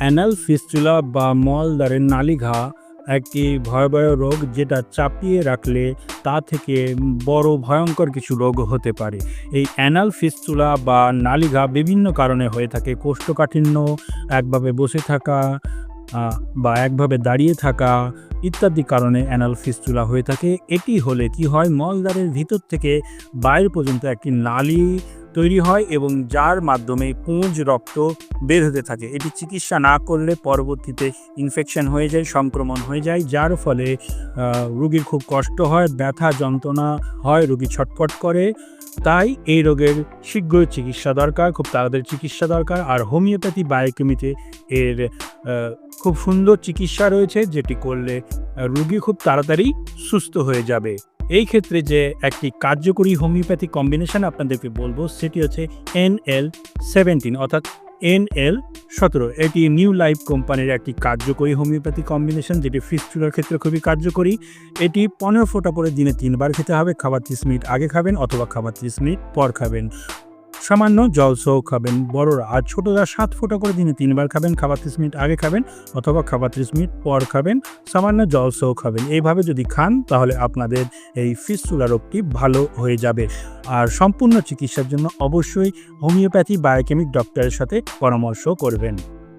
Anal fistula বা মলদ্বারের নালিঘা একটি ভয়াবহ রোগ যেটা চাপিয়ে রাখলে তা থেকে বড় ভয়ঙ্কর কিছু রোগ হতে পারে। এই অ্যানাল ফিস্টুলা বা নালিঘা বিভিন্ন কারণে হয়ে থাকে। কোষ্ঠকাঠিন্য, একভাবে বসে থাকা বা একভাবে দাঁড়িয়ে থাকা ইত্যাদি কারণে অ্যানাল ফিস্টুলা হয়ে থাকে। এটি হলে কি হয়? মলদ্বারের ভিতর থেকে বাইরে পর্যন্ত একটি নালী তৈরি হয় এবং যার মাধ্যমে পুঁজ রক্ত বের হতে থাকে। এটি চিকিৎসা না করলে পরবর্তীতে ইনফেকশন হয়ে যায়, সংক্রমণ হয়ে যায়, যার ফলে রুগীর খুব কষ্ট হয়, ব্যথা, যন্ত্রণা হয়, রুগী ছটফট করে। তাই এই রোগের শীঘ্রই চিকিৎসা দরকার, খুব তাড়াতাড়ি চিকিৎসা দরকার। আর হোমিওপ্যাথি, বায়োকেমিতে এর খুব সুন্দর চিকিৎসা রয়েছে, যেটি করলে রুগী খুব তাড়াতাড়ি সুস্থ হয়ে যাবে। এই ক্ষেত্রে যে একটি কার্যকরী হোমিওপ্যাথি কম্বিনেশন আপনাদেরকে বলব, সেটি হচ্ছে এন এল সেভেন্টিন, অর্থাৎ এন এল সতেরো। এটি নিউ লাইফ কোম্পানির একটি কার্যকরী হোমিওপ্যাথি কম্বিনেশন, যেটি ফিস্টুলার ক্ষেত্রে খুবই কার্যকরী। এটি পনেরো ফোটা পরে দিনে তিনবার খেতে হবে, খাবার ত্রিশ মিনিট আগে খাবেন অথবা খাবার ত্রিশ মিনিট পর খাবেন। সামান্য জল সহ খাবেন বড়রা। আর ছোটরা সাত ফোঁটা করে দিনে তিনবার খাবেন, খাবার ত্রিশ মিনিট আগে খাবেন অথবা খাবার ত্রিশ মিনিট পর খাবেন, সামান্য জল সহ খাবেন। এইভাবে যদি খান, তাহলে আপনাদের এই ফিস্টুলা রোগটি ভালো হয়ে যাবে। আর সম্পূর্ণ চিকিৎসার জন্য অবশ্যই হোমিওপ্যাথি, বায়োকেমিক ডক্টরের সাথে পরামর্শ করবেন।